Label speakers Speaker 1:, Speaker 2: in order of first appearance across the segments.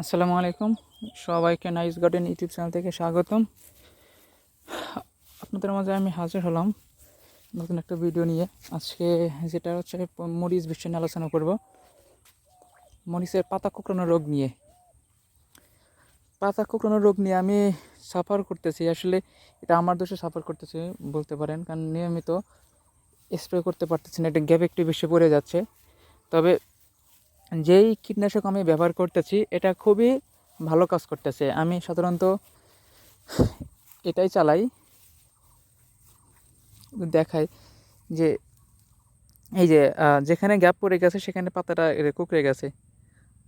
Speaker 1: আসসালামু আলাইকুম। সবাইকে নাইস গার্ডেন ইউটিউব চ্যানেল থেকে স্বাগতম। আপনাদের মাঝে আমি হাজির হলাম নতুন একটা ভিডিও নিয়ে। আজকে যেটা হচ্ছে মরিচ বিষয় নিয়ে আলোচনা করব। মরিচের পাতা কুকড়ানো রোগ নিয়ে। পাতা কুকড়ানো রোগ নিয়ে আমি সাফার করতেছি। আসলে এটা আমার দোষে সাফার করতেছি বলতে পারেন, কারণ নিয়মিত স্প্রে করতে পারতেছি না, এটা গ্যাপ একটু বেশি পড়ে যাচ্ছে। তবে যেই কীটনাশক আমি ব্যবহার করতেছি, এটা খুবই ভালো কাজ করতেছে। আমি সাধারণত এটাই চালাই। দেখাই যে এই যে যেখানে গ্যাপ পড়ে গেছে, সেখানে পাতাটা কুকড়ে গেছে।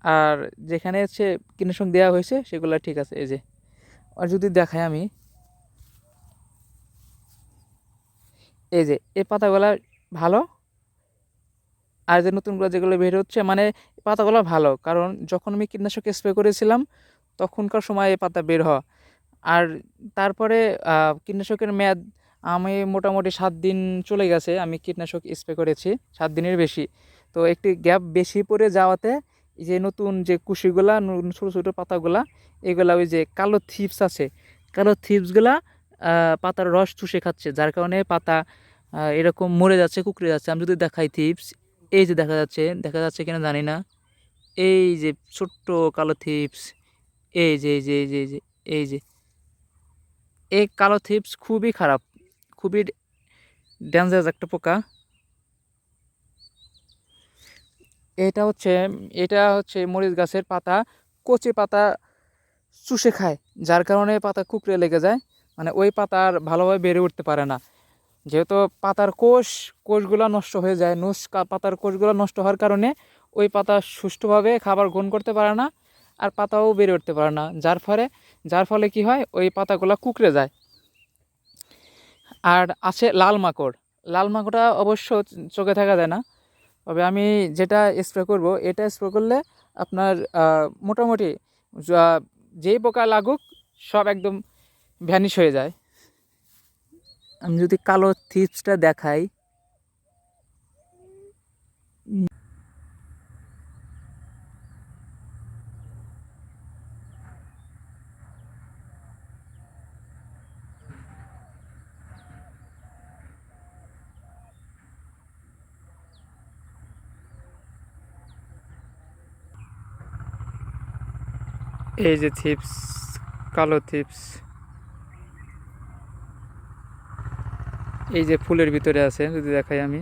Speaker 1: আর যেখানে হচ্ছে কীটনাশক দেওয়া হয়েছে, সেগুলো ঠিক আছে, এই যে। আর যদি দেখাই আমি, এই যে, এই পাতাগুলা ভালো আর যে নতুনগুলো যেগুলো বের হচ্ছে মানে পাতাগুলো ভালো। কারণ যখন আমি কীটনাশক স্প্রে করেছিলাম, তখনকার সময় এই পাতা বের হওয়া। আর তারপরে কীটনাশকের মেয়াদ, আমি মোটামুটি সাত দিন চলে গেছে আমি কীটনাশক স্প্রে করেছি, সাত দিনের বেশি। তো একটি গ্যাপ বেশি পড়ে যাওয়াতে যে নতুন যে কুশিগুলা ছোটো ছোটো পাতাগুলা, এগুলা ওই যে কালো থিপস আছে। কালো থিপসগুলা পাতার রস চুষে খাচ্ছে, যার কারণে পাতা এরকম মরে যাচ্ছে, কুকড়ে যাচ্ছে। আমি যদি দেখাই থিপস এই যে দেখা যাচ্ছে দেখা যাচ্ছে কিনা জানি না। এই যে ছোট্ট কালো থিপস, এই যে এই যে এই যে এই যে এই যে। এই কালো থিপস খুবই খারাপ, খুবই ডেঞ্জারাস একটা পোকা। এটা হচ্ছে এটা হচ্ছে মরিচ গাছের পাতা, কচি পাতা চুষে খায়, যার কারণে পাতা কুকড়ে লেগে যায় মানে ওই পাতা আর ভালোভাবে বেড়ে উঠতে পারে না। যেহেতু পাতার কোষ, কোষগুলো নষ্ট হয়ে যায় নুস পাতার কোষগুলো নষ্ট হওয়ার কারণে ওই পাতা সুষ্ঠুভাবে খাবার গ্রহণ করতে পারে না আর পাতাও বেড়ে উঠতে পারে না। যার ফলে যার ফলে কি হয়? ওই পাতাগুলো কুকড়ে যায়। আর আছে লাল মাকড়। লাল মাকড়টা অবশ্য চোখে থাকা যায় না। তবে আমি যেটা স্প্রে করব, এটা স্প্রে করলে আপনার মোটামুটি যেই পোকা লাগুক, সব একদম ভ্যানিশ হয়ে যায়। আমি যদি কালো থিপসটা দেখাই। এই যে থিপস কালো থিপস এই যে ফুলের ভিতরে আছে, যদি দেখাই আমি।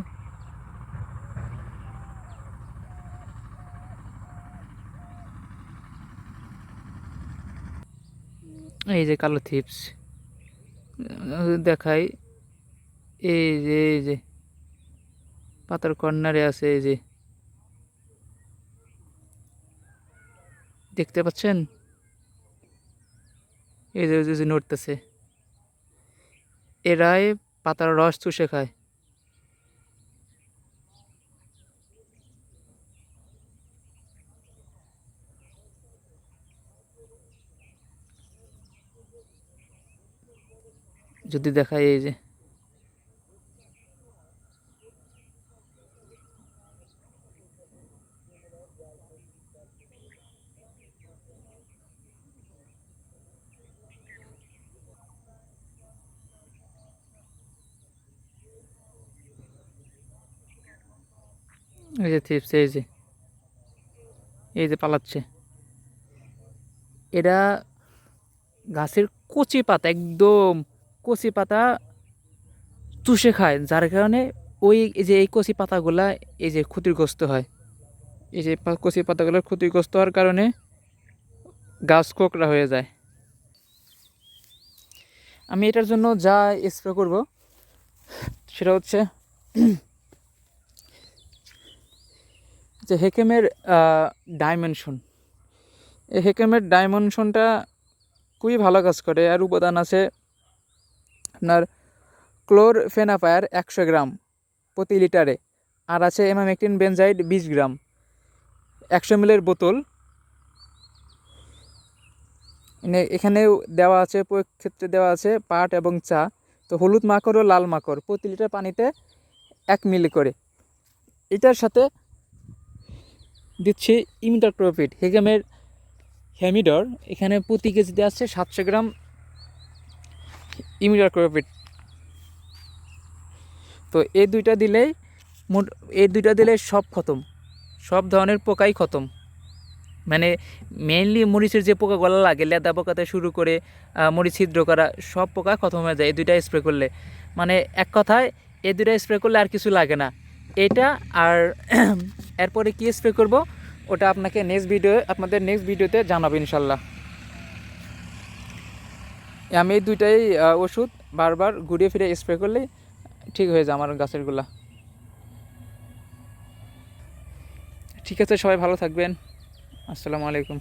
Speaker 1: এই যে কালো থিপস। দেখাই, এই যে এই যে। পাতার কর্নারে আছে, এই যে। দেখতে পাচ্ছেন? এই যে নড়তেছে। এরাই পাতার রস চুষে খায়। যদি দেখায় এই যে। এই যে থিপস এই যে। এই যে পালাচ্ছে। এরা গাছের কচি পাতা, একদম কচি পাতা চুষে খায়, যার কারণে ওই যে এই কচি পাতাগুলা এই যে ক্ষতিগ্রস্ত হয়। এই যে কচি পাতাগুলো ক্ষতিগ্রস্ত হওয়ার কারণে গাছ কোকড়া হয়ে যায়। আমি এটার জন্য যা স্প্রে করব, সেটা হচ্ছে যে হেকেমের ডাইমেনশন এই হেকেমের ডাইমেনশনটা খুবই ভালো কাজ করে। আর উপাদান আছে আপনার ক্লোর ক্লোরফেনাফায়ার একশো গ্রাম প্রতি লিটারে। আর আছে এমামেকটিন বেনজাইড বিশ গ্রাম। একশো মিলের বোতল। এখানেও দেওয়া আছে, প্রয়োগ ক্ষেত্রে দেওয়া আছে পাট এবং চা। তো হলুদ মাকড় ও লাল মাকড় প্রতি লিটার পানিতে এক মিলি করে। এটার সাথে দিচ্ছি ইমিটাক্লোপিড হেগামের হ্যামিডর এখানে প্রতি কেজিতে আসছে সাতশো গ্রাম ইমিডর ক্রোপিট তো এই দুইটা দিলেই মোট এই দুইটা দিলে সব খতম। সব ধরনের পোকাই খতম। মানে মেইনলি মরিচের যে পোকাগুলো লাগে, লেদা পোকাতে শুরু করে মরিচ ছিদ্র করা, সব পোকা খতম হয়ে যায়। এই দুইটা স্প্রে করলে। মানে এক কথায় এই দুইটা স্প্রে করলে আর কিছু লাগে না। এটা আর এরপরে কী স্প্রে করব? ওটা আপনাকে নেক্সট ভিডিও আপনাদের নেক্সট ভিডিওতে জানাব ইনশাল্লাহ আমি এই দুইটাই ওষুধ বারবার ঘুরিয়ে ফিরে স্প্রে করলে ঠিক হয়ে যায় আমার গাছেরগুলা। ঠিক আছে, সবাই ভালো থাকবেন। আসসালামু আলাইকুম।